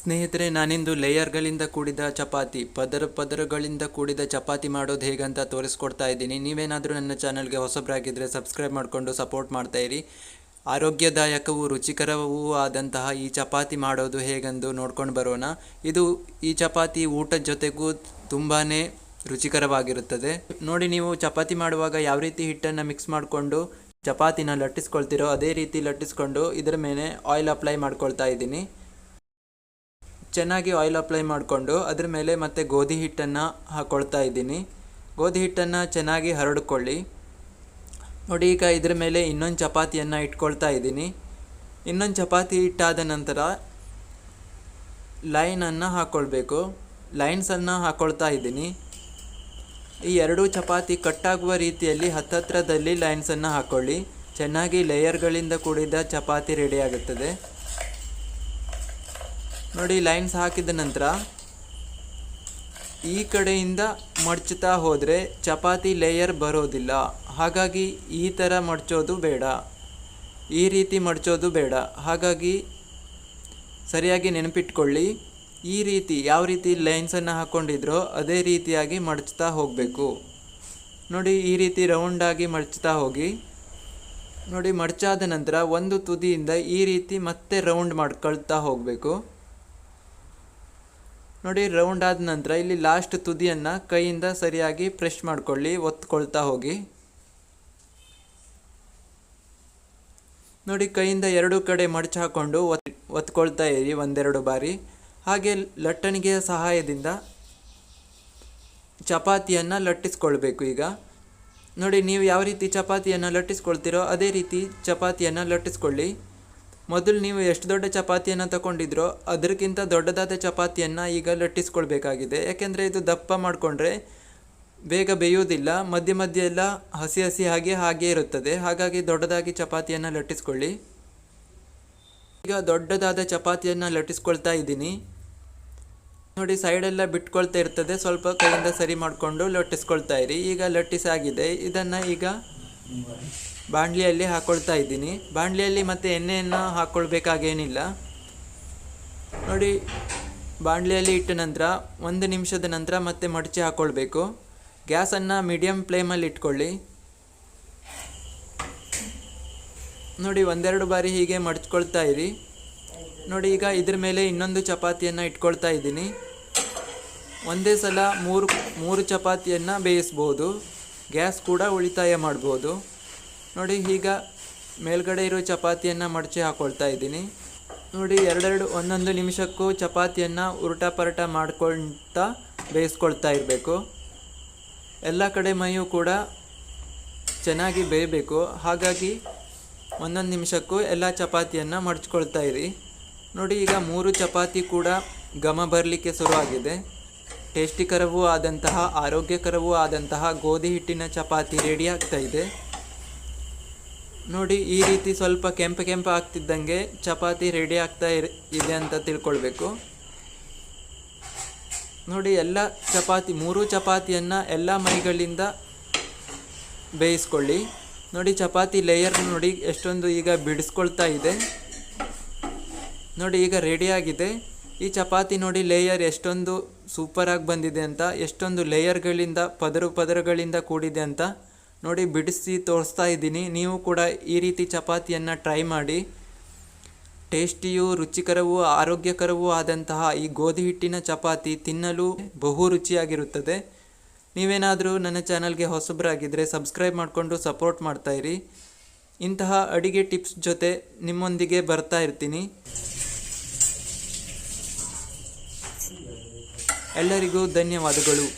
ಸ್ನೇಹಿತರೆ, ನಾನಿಂದು ಲೇಯರ್ಗಳಿಂದ ಕೂಡಿದ ಚಪಾತಿ, ಪದರ ಪದರಗಳಿಂದ ಕೂಡಿದ ಚಪಾತಿ ಮಾಡೋದು ಹೇಗಂತ ತೋರಿಸ್ಕೊಡ್ತಾ ಇದ್ದೀನಿ. ನೀವೇನಾದರೂ ನನ್ನ ಚಾನಲ್ಗೆ ಹೊಸಬ್ರಾಗಿದ್ದರೆ ಸಬ್ಸ್ಕ್ರೈಬ್ ಮಾಡಿಕೊಂಡು ಸಪೋರ್ಟ್ ಮಾಡ್ತಾ ಇರಿ. ಆರೋಗ್ಯದಾಯಕವೂ ರುಚಿಕರವೂ ಆದಂತಹ ಈ ಚಪಾತಿ ಮಾಡೋದು ಹೇಗೆಂದು ನೋಡ್ಕೊಂಡು ಬರೋಣ. ಇದು ಈ ಚಪಾತಿ ಊಟದ ಜೊತೆಗೂ ತುಂಬಾ ರುಚಿಕರವಾಗಿರುತ್ತದೆ. ನೋಡಿ, ನೀವು ಚಪಾತಿ ಮಾಡುವಾಗ ಯಾವ ರೀತಿ ಹಿಟ್ಟನ್ನು ಮಿಕ್ಸ್ ಮಾಡಿಕೊಂಡು ಚಪಾತಿನ ಲಟ್ಟಿಸ್ಕೊಳ್ತಿರೋ, ಅದೇ ರೀತಿ ಲಟ್ಟಿಸ್ಕೊಂಡು ಇದರ ಮೇಲೆ ಆಯಿಲ್ ಅಪ್ಲೈ ಮಾಡ್ಕೊಳ್ತಾ ಇದ್ದೀನಿ. ಚೆನ್ನಾಗಿ ಆಯಿಲ್ ಅಪ್ಲೈ ಮಾಡಿಕೊಂಡು ಅದ್ರ ಮೇಲೆ ಮತ್ತೆ ಗೋಧಿ ಹಿಟ್ಟನ್ನು ಹಾಕ್ಕೊಳ್ತಾ ಇದ್ದೀನಿ. ಗೋಧಿ ಹಿಟ್ಟನ್ನು ಚೆನ್ನಾಗಿ ಹರಡ್ಕೊಳ್ಳಿ. ನೋಡಿ, ಈಗ ಇದ್ರ ಮೇಲೆ ಇನ್ನೊಂದು ಚಪಾತಿಯನ್ನು ಇಟ್ಕೊಳ್ತಾ ಇದ್ದೀನಿ. ಇನ್ನೊಂದು ಚಪಾತಿ ಇಟ್ಟಾದ ನಂತರ ಲೈನನ್ನು ಹಾಕ್ಕೊಳ್ಬೇಕು ಲೈನ್ಸನ್ನು ಹಾಕ್ಕೊಳ್ತಾ ಇದ್ದೀನಿ. ಈ ಎರಡೂ ಚಪಾತಿ ಕಟ್ಟಾಗುವ ರೀತಿಯಲ್ಲಿ ಹತ್ತತ್ರದಲ್ಲಿ ಲೈನ್ಸನ್ನು ಹಾಕ್ಕೊಳ್ಳಿ ಚೆನ್ನಾಗಿ ಲೇಯರ್ಗಳಿಂದ ಕೂಡಿದ ಚಪಾತಿ ರೆಡಿ ಆಗುತ್ತದೆ. ನೋಡಿ ಲೈನ್ಸ್ ಹಾಕಿದ ನಂತರ ಈ ಕಡೆಯಿಂದ ಮಡ್ಚುತ್ತಾ ಹೋದರೆ ಚಪಾತಿ ಲೇಯರ್ ಬರೋದಿಲ್ಲ. ಹಾಗಾಗಿ ಈ ಥರ ಮಡ್ಚೋದು ಬೇಡ. ಈ ರೀತಿ ಮಡ್ಚೋದು ಬೇಡ. ಹಾಗಾಗಿ ಸರಿಯಾಗಿ ನೆನಪಿಟ್ಕೊಳ್ಳಿ, ಈ ರೀತಿ ಯಾವ ರೀತಿ ಲೈನ್ಸನ್ನು ಹಾಕ್ಕೊಂಡಿದ್ರೋ ಅದೇ ರೀತಿಯಾಗಿ ಮಡ್ಚ್ತಾ ಹೋಗಬೇಕು. ನೋಡಿ, ಈ ರೀತಿ ರೌಂಡಾಗಿ ಮಡ್ಚ್ತಾ ಹೋಗಿ, ನೋಡಿ, ಮಡ್ಚಾದ ನಂತರ ಒಂದು ತುದಿಯಿಂದ ಈ ರೀತಿ ಮತ್ತೆ ರೌಂಡ್ ಮಾಡ್ಕೊಳ್ತಾ ಹೋಗಬೇಕು. ನೋಡಿ ರೌಂಡ್ ಆದ ನಂತರ ಇಲ್ಲಿ ಲಾಸ್ಟ್ ತುದಿಯನ್ನು ಕೈಯಿಂದ ಸರಿಯಾಗಿ ಪ್ರೆಸ್ ಮಾಡಿಕೊಳ್ಳಿ, ಒತ್ಕೊಳ್ತಾ ಹೋಗಿ. ನೋಡಿ, ಕೈಯಿಂದ ಎರಡು ಕಡೆ ಮಡಚು ಹಾಕ್ಕೊಂಡು ಒತ್, ಒತ್ಕೊಳ್ತಾ ಇರಿ ಒಂದೆರಡು ಬಾರಿ. ಹಾಗೆ ಲಟ್ಟಣಿಗೆಯ ಸಹಾಯದಿಂದ ಚಪಾತಿಯನ್ನು ಲಟ್ಟಿಸ್ಕೊಳ್ಬೇಕು ಈಗ. ನೋಡಿ, ನೀವು ಯಾವ ರೀತಿ ಚಪಾತಿಯನ್ನು ಲಟ್ಟಿಸ್ಕೊಳ್ತೀರೋ ಅದೇ ರೀತಿ ಚಪಾತಿಯನ್ನು ಲಟ್ಟಿಸ್ಕೊಳ್ಳಿ. ಮೊದಲು ನೀವು ಎಷ್ಟು ದೊಡ್ಡ ಚಪಾತಿಯನ್ನು ತಗೊಂಡಿದ್ರೋ ಅದಕ್ಕಿಂತ ದೊಡ್ಡದಾದ ಚಪಾತಿಯನ್ನು ಈಗ ಲಟ್ಟಿಸ್ಕೊಳ್ಬೇಕಾಗಿದೆ. ಯಾಕೆಂದರೆ ಇದು ದಪ್ಪ ಮಾಡಿಕೊಂಡ್ರೆ ಬೇಗ ಬೇಯೋದಿಲ್ಲ, ಮಧ್ಯ ಮಧ್ಯ ಎಲ್ಲ ಹಸಿ ಹಸಿ ಹಾಗೆ ಹಾಗೆ ಇರುತ್ತದೆ. ಹಾಗಾಗಿ ದೊಡ್ಡದಾಗಿ ಚಪಾತಿಯನ್ನು ಲಟ್ಟಿಸ್ಕೊಳ್ಳಿ. ಈಗ ದೊಡ್ಡದಾದ ಚಪಾತಿಯನ್ನು ಲಟ್ಟಿಸ್ಕೊಳ್ತಾ ಇದ್ದೀನಿ. ನೋಡಿ ಸೈಡೆಲ್ಲ ಬಿಟ್ಕೊಳ್ತಾ ಇರ್ತದೆ. ಸ್ವಲ್ಪ ಕೈಯಿಂದ ಸರಿ ಮಾಡಿಕೊಂಡು ಲಟ್ಟಿಸ್ಕೊಳ್ತಾ ಇರಿ. ಈಗ ಲಟ್ಟಿಸಾಗಿದೆ. ಇದನ್ನು ಈಗ ಬಾಣಲಿಯಲ್ಲಿ ಹಾಕ್ಕೊಳ್ತಾ ಇದ್ದೀನಿ. ಬಾಣಲಿಯಲ್ಲಿ ಮತ್ತೆ ಎಣ್ಣೆಯನ್ನು ಹಾಕ್ಕೊಳ್ಬೇಕಾಗೇನಿಲ್ಲ ನೋಡಿ, ಬಾಣಲಿಯಲ್ಲಿ ಇಟ್ಟ ನಂತರ, ಒಂದು ನಿಮಿಷದ ನಂತರ ಮತ್ತೆ ಮಡಚಿ ಹಾಕ್ಕೊಳ್ಬೇಕು ಗ್ಯಾಸನ್ನು ಮೀಡಿಯಮ್ ಫ್ಲೇಮಲ್ಲಿ ಇಟ್ಕೊಳ್ಳಿ. ನೋಡಿ, ಒಂದೆರಡು ಬಾರಿ ಹೀಗೆ ಮಡಚ್ಕೊಳ್ತಾ ಇರಿ. ನೋಡಿ, ಈಗ ಇದ್ರ ಮೇಲೆ ಇನ್ನೊಂದು ಚಪಾತಿಯನ್ನು ಇಟ್ಕೊಳ್ತಾ ಇದ್ದೀನಿ. ಒಂದೇ ಸಲ ಮೂರು ಮೂರು ಚಪಾತಿಯನ್ನು ಬೇಯಿಸ್ಬೋದು. ಗ್ಯಾಸ್ ಕೂಡ ಉಳಿತಾಯ ಮಾಡ್ಬೋದು. ನೋಡಿ, ಈಗ ಮೇಲ್ಗಡೆ ಇರೋ ಚಪಾತಿಯನ್ನು ಮಡಚಿ ಹಾಕ್ಕೊಳ್ತಾ ಇದ್ದೀನಿ. ನೋಡಿ, ಎರಡೆರಡು, ಒಂದೊಂದು ನಿಮಿಷಕ್ಕೂ ಚಪಾತಿಯನ್ನು ಉರುಟ ಪರಟ ಮಾಡ್ಕೊಳ್ತಾ ಬೇಯಿಸ್ಕೊಳ್ತಾ ಇರಬೇಕು. ಎಲ್ಲ ಕಡೆ ಮೈಯೂ ಕೂಡ ಚೆನ್ನಾಗಿ ಬೇಯಬೇಕು. ಹಾಗಾಗಿ ಒಂದೊಂದು ನಿಮಿಷಕ್ಕೂ ಎಲ್ಲ ಚಪಾತಿಯನ್ನು ಮಡಚ್ಕೊಳ್ತಾ ಇರಿ. ನೋಡಿ, ಈಗ ಮೂರು ಚಪಾತಿ ಕೂಡ ಘಮ ಬರಲಿಕ್ಕೆ ಶುರುವಾಗಿದೆ. ಟೇಸ್ಟಿಕರವೂ ಆದಂತಹ, ಆರೋಗ್ಯಕರವೂ ಆದಂತಹ ಗೋಧಿ ಹಿಟ್ಟಿನ ಚಪಾತಿ ರೆಡಿ ಆಗ್ತಾ ಇದೆ. ನೋಡಿ, ಈ ರೀತಿ ಸ್ವಲ್ಪ ಕೆಂಪು ಕೆಂಪು ಆಗ್ತಿದ್ದಂಗೆ ಚಪಾತಿ ರೆಡಿ ಆಗ್ತಾ ಇದೆ ಅಂತ ತಿಳ್ಕೊಳ್ಬೇಕು. ನೋಡಿ, ಎಲ್ಲ ಚಪಾತಿ, ಮೂರು ಚಪಾತಿಯನ್ನು ಎಲ್ಲ ಮೈಗಳಿಂದ ಬೇಯಿಸ್ಕೊಳ್ಳಿ. ನೋಡಿ, ಚಪಾತಿ ಲೇಯರ್ ನೋಡಿ ಎಷ್ಟೊಂದು ಈಗ ಬಿಡಿಸ್ಕೊಳ್ತಾ ಇದೆ. ನೋಡಿ, ಈಗ ರೆಡಿಯಾಗಿದೆ ಈ ಚಪಾತಿ ನೋಡಿ ಲೇಯರ್ ಎಷ್ಟೊಂದು ಸೂಪರಾಗಿ ಬಂದಿದೆ ಅಂತ, ಎಷ್ಟೊಂದು ಲೇಯರ್ಗಳಿಂದ ಪದರು ಪದರುಗಳಿಂದ ಕೂಡಿದೆ ಅಂತ. ನೋಡಿ ಬಿಡಿಸಿ ತೋರಿಸ್ತಾ ಇದ್ದೀನಿ. ನೀವು ಕೂಡ ಈ ರೀತಿ ಚಪಾತಿಯನ್ನು ಟ್ರೈ ಮಾಡಿ. ಟೇಸ್ಟಿಯೂ, ರುಚಿಕರವೂ, ಆರೋಗ್ಯಕರವೂ ಆದಂತಹ ಈ ಗೋಧಿ ಹಿಟ್ಟಿನ ಚಪಾತಿ ತಿನ್ನಲು ಬಹು ರುಚಿಯಾಗಿರುತ್ತದೆ. ನೀವೇನಾದರೂ ನನ್ನ ಚಾನಲ್ಗೆ ಹೊಸಬರಾಗಿದ್ದರೆ ಸಬ್ಸ್ಕ್ರೈಬ್ ಮಾಡಿಕೊಂಡು ಸಪೋರ್ಟ್ ಮಾಡ್ತಾ ಇರಿ. ಇಂತಹ ಅಡಿಗೆ ಟಿಪ್ಸ್ ಜೊತೆ ನಿಮ್ಮೊಂದಿಗೆ ಬರ್ತಾ ಇರ್ತೀನಿ. ಎಲ್ಲರಿಗೂ ಧನ್ಯವಾದಗಳು.